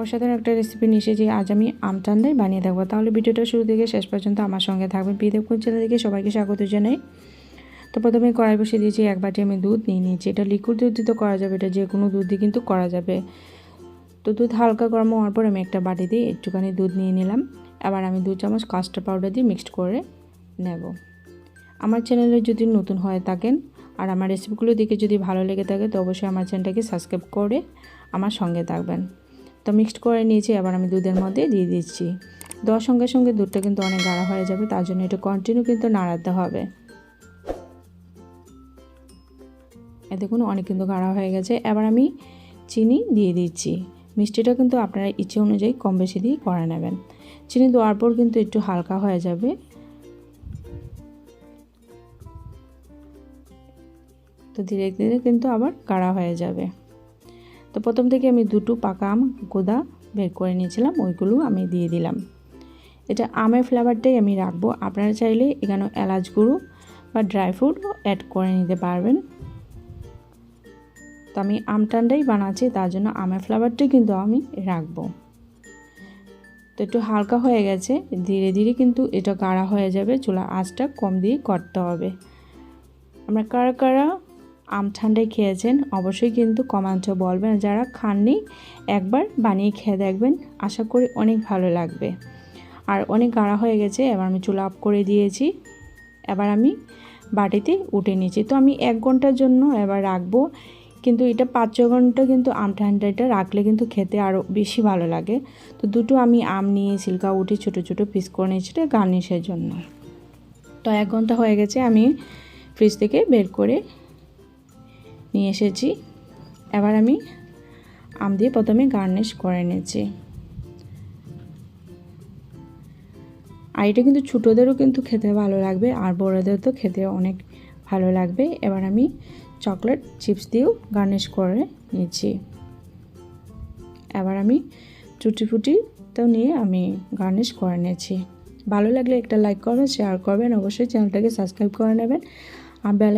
অসাধারণ একটা রেসিপি নিয়ে এসেছি। আজ আমি আম ঠান্ডাই বানিয়ে থাকব তাহলে ভিডিওটা শুরু থেকে শেষ পর্যন্ত আমার সঙ্গে থাকবেন। বিদেবকুন চ্যানেল থেকে সবাইকে স্বাগত জানাই। তো প্রথমে কড়াই বসিয়ে দিয়েছি, এক বাটি আমি দুধ নিয়ে নিয়েছি। এটা লিকুইড দুধ দিয়ে তো করা যাবে, এটা যে কোনো দুধ দিয়ে কিন্তু করা যাবে। তো দুধ হালকা গরম হওয়ার পর আমি একটা বাটি দিয়ে একটুখানি দুধ নিয়ে নিলাম। এবার আমি দু চামচ কাস্টার্ড পাউডার দিয়ে মিক্সড করে নেব। আমার চ্যানেলে যদি নতুন হয়ে থাকেন আর আমার রেসিপিগুলো দেখে যদি ভালো লেগে থাকে, তো অবশ্যই আমার চ্যানেলটাকে সাবস্ক্রাইব করে আমার সঙ্গে থাকবেন। তো মিক্সড করে নিয়েছি, এবার আমি দুধের মধ্যে দিয়ে দিচ্ছি। দেওয়ার সঙ্গে সঙ্গে দুধটা কিন্তু অনেক গাঢ় হয়ে যাবে, তার জন্য এটা কন্টিনিউ কিন্তু নাড়াতে হবে। এ দেখুন, অনেক কিন্তু গাঢ় হয়ে গেছে। এবার আমি চিনি দিয়ে দিচ্ছি। মিষ্টিটা কিন্তু আপনারা ইচ্ছে অনুযায়ী কম বেশি দিয়ে করে নেবেন। চিনি দেওয়ার পর কিন্তু একটু হালকা হয়ে যাবে। তো ধীরে ধীরে কিন্তু আবার গাঢ়া হয়ে যাবে। তো প্রথম থেকে আমি দুটো পাকা আম, গোদা বের করে নিয়েছিলাম, ওইগুলো আমি দিয়ে দিলাম। এটা আমের ফ্লেভারটাই আমি রাখব। আপনারা চাইলে এখানে এলাচ গুঁড়ো বা ড্রাই ফ্রুটও অ্যাড করে নিতে পারবেন। তো আমি আম ঠান্ডাই বানাচ্ছি, তার জন্য আমের ফ্লেভারটাই কিন্তু আমি রাখব। তো একটু হালকা হয়ে গেছে, ধীরে ধীরে কিন্তু এটা গাঢ়া হয়ে যাবে চুলা আঁচটা কম দিয়ে করতে হবে। আমরা কারা কারা আম ঠান্ডায় খেয়েছেন, অবশ্যই কিন্তু কমাঞ্চ বলবেন। যারা খাননি, একবার বানিয়ে খেয়ে দেখবেন। আশা করি অনেক ভালো লাগবে। আর অনেক গাঢ়া হয়ে গেছে, এবার আমি চুলা আপ করে দিয়েছি। এবার আমি বাটিতে উঠে নিয়েছি। তো আমি এক ঘণ্টার জন্য এবার রাখব। কিন্তু এটা পাঁচ ছ ঘণ্টা কিন্তু আম ঠান্ডাটা রাখলে কিন্তু খেতে আরও বেশি ভালো লাগে। তো দুটো আমি আম নিয়ে সিল্কা উঠে ছোটো ছোটো পিস করে নিয়েছি গার্নিশের জন্য। তো এক ঘণ্টা হয়ে গেছে, আমি ফ্রিজ থেকে বের করে নিয়ে এসেছি। এবার আমি আম দিয়ে প্রথমে গার্নিশ করে নিয়েছি আর এটা কিন্তু ছোটোদেরও কিন্তু খেতে ভালো লাগবে, আর বড়োদের তো খেতে অনেক ভালো লাগবে। এবার আমি চকলেট চিপস দিয়েও গার্নিশ করে নিয়েছি এবার আমি চুটি ফুটিটাও নিয়ে আমি গার্নিশ করে নিয়েছি ভালো লাগলে একটা লাইক করবেন, শেয়ার করবেন, অবশ্যই চ্যানেলটাকে সাবস্ক্রাইব করে নেবেন। আর বেলা